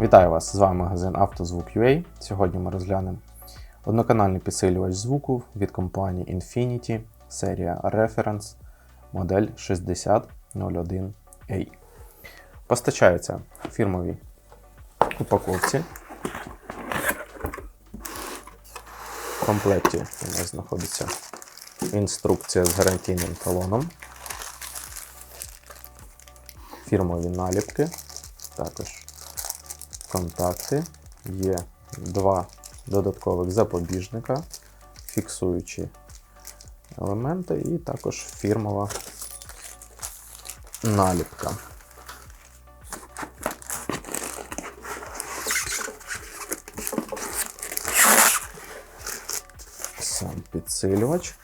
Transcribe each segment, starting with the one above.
Вітаю вас! З вами магазин «Автозвук.UA». Сьогодні ми розглянемо одноканальний підсилювач звуку від компанії Infinity, серія Reference, модель 6001A. Постачається в фірмовій упаковці. В комплекті у нас знаходиться інструкція з гарантійним талоном, фірмові наліпки, також контакти, є два додаткових запобіжника, фіксуючі елементи, і також фірмова наліпка. Сам підсилювач.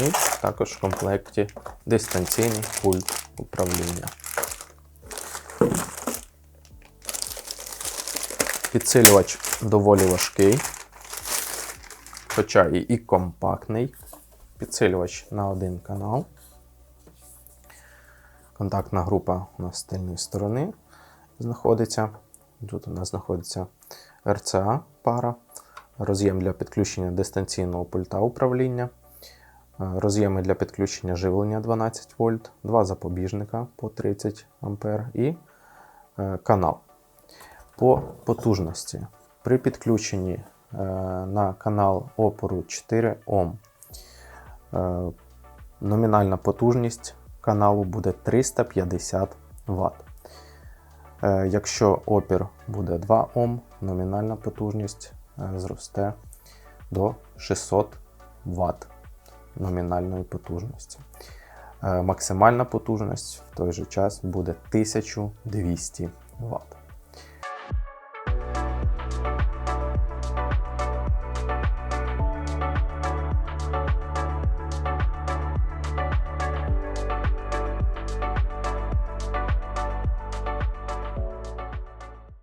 І також в комплекті дистанційний пульт управління. Підсилювач доволі важкий, хоча і, компактний. Підсилювач на один канал. Контактна група у нас з тильної сторони знаходиться. Тут у нас знаходиться RCA пара, роз'єм для підключення дистанційного пульта управління. Е, Роз'єми для підключення живлення 12 вольт, два запобіжника по 30 А і е, канал. По потужності. При підключенні е, на канал опору 4 Ом номінальна потужність каналу буде 350 Вт. Якщо опір буде 2 Ом, номінальна потужність зросте до 600 Вт номінальної потужності. Е, Максимальна потужність в той же час буде 1200 Вт.